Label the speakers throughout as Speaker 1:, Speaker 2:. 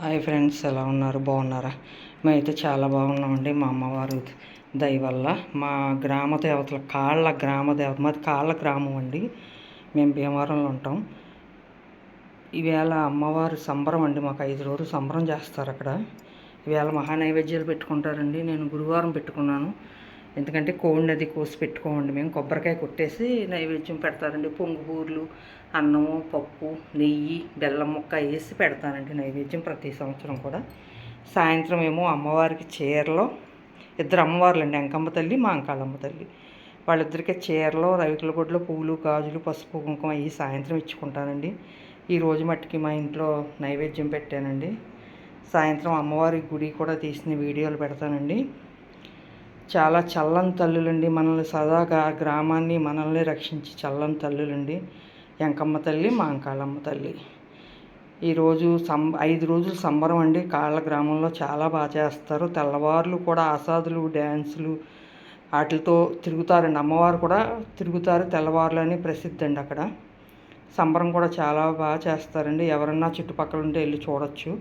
Speaker 1: Hi friends ఎలా ఉన్నారు? బాగున్నారా? మేమైతే చాలా బాగున్నామండి. మా అమ్మవారు దయ వల్ల మా గ్రామ దేవతల కాళ్ళ గ్రామ దేవత మాది కాళ్ళ గ్రామం అండి. మేము భీమవరంలో ఉంటాం. ఈవేళ అమ్మవారు సంబరం అండి. మాకు ఐదు రోజులు సంబరం చేస్తారు అక్కడ. ఈవేళ మహా నైవేద్యాలు పెట్టుకుంటారండి. నేను గురువారం పెట్టుకున్నాను. ఎందుకంటే కోడిని అది కోసి పెట్టుకోమండి మేము. కొబ్బరికాయ కొట్టేసి నైవేద్యం పెడతారండి. పొంగు బూర్లు అన్నము పప్పు నెయ్యి బెల్లం ముక్క వేసి పెడతానండి నైవేద్యం ప్రతి సంవత్సరం కూడా. సాయంత్రం ఏమో అమ్మవారికి చీరలో ఇద్దరు అమ్మవార్లు అండి అంకమ్మ తల్లి మా అంకాళమ్మ తల్లి. వాళ్ళిద్దరికీ చీరలో రవికుల గుడ్లో పూలు గాజులు పసుపు కుంకుమ అవి సాయంత్రం ఇచ్చుకుంటానండి. ఈ రోజు మట్టికి మా ఇంట్లో నైవేద్యం పెట్టానండి. సాయంత్రం అమ్మవారి గుడి కూడా తీసిన వీడియోలు పెడతానండి. చాలా చల్లని తల్లులండి. మనల్ని సదాగా గ్రామాన్ని మనల్ని రక్షించి చల్లని తల్లులండి. వెంకమ్మ తల్లి మాంకాళమ్మ తల్లి. ఈరోజు సం ఐదు రోజులు సంబరం అండి. కాళ్ళ గ్రామంలో చాలా బాగా చేస్తారు. తెల్లవారులు కూడా ఆసాదులు డ్యాన్సులు వాటితో తిరుగుతారండి. అమ్మవారు కూడా తిరుగుతారు. తెల్లవారులు అని ప్రసిద్ధి అండి అక్కడ. సంబరం కూడా చాలా బాగా చేస్తారండి. ఎవరన్నా చుట్టుపక్కల ఉంటే వెళ్ళి చూడొచ్చు.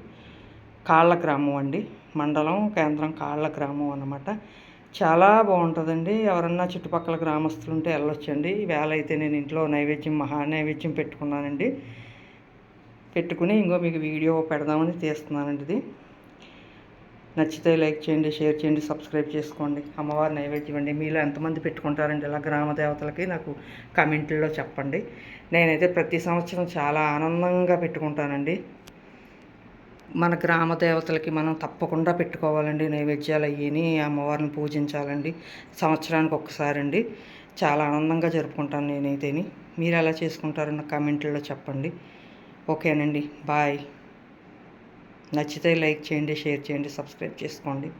Speaker 1: కాళ్ళ గ్రామం అండి. మండలం కేంద్రం కాళ్ళ గ్రామం అన్నమాట. చాలా బాగుంటుందండి. ఎవరన్నా చుట్టుపక్కల గ్రామస్తులు ఉంటే వెళ్ళొచ్చండి వేళ అయితే నేను ఇంట్లో నైవేద్యం మహా నైవేద్యం పెట్టుకున్నానండి. పెట్టుకుని ఇంకో మీకు వీడియో పెడదామని తీస్తున్నానండి ఇది. నచ్చితే లైక్ చేయండి షేర్ చేయండి సబ్స్క్రైబ్ చేసుకోండి. అమ్మవారి నైవేద్యం అండి. మీలో ఎంతమంది పెట్టుకుంటారండి ఇలా గ్రామ దేవతలకి? నాకు కమెంట్లో చెప్పండి. నేనైతే ప్రతి సంవత్సరం చాలా ఆనందంగా పెట్టుకుంటానండి. మన గ్రామ దేవతలకి మనం తప్పకుండా పెట్టుకోవాలండి నైవేద్యాలు అయ్యని అమ్మవారిని పూజించాలండి. సంవత్సరానికి ఒక్కసారి అండి చాలా ఆనందంగా జరుపుకుంటాను నేనైతేని. మీరు ఎలా చేసుకుంటారో నా కామెంట్లో చెప్పండి. ఓకేనండి. బాయ్. నచ్చితే లైక్ చేయండి షేర్ చేయండి సబ్స్క్రైబ్ చేసుకోండి.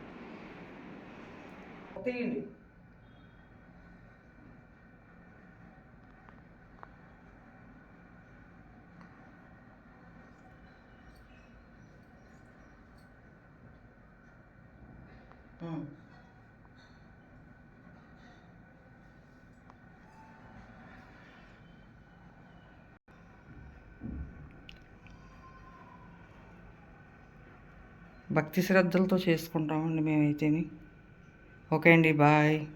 Speaker 1: భక్తి శ్రద్ధలతో చేసుకుంటామండి మేమైతేని. ఓకే అండి బాయ్.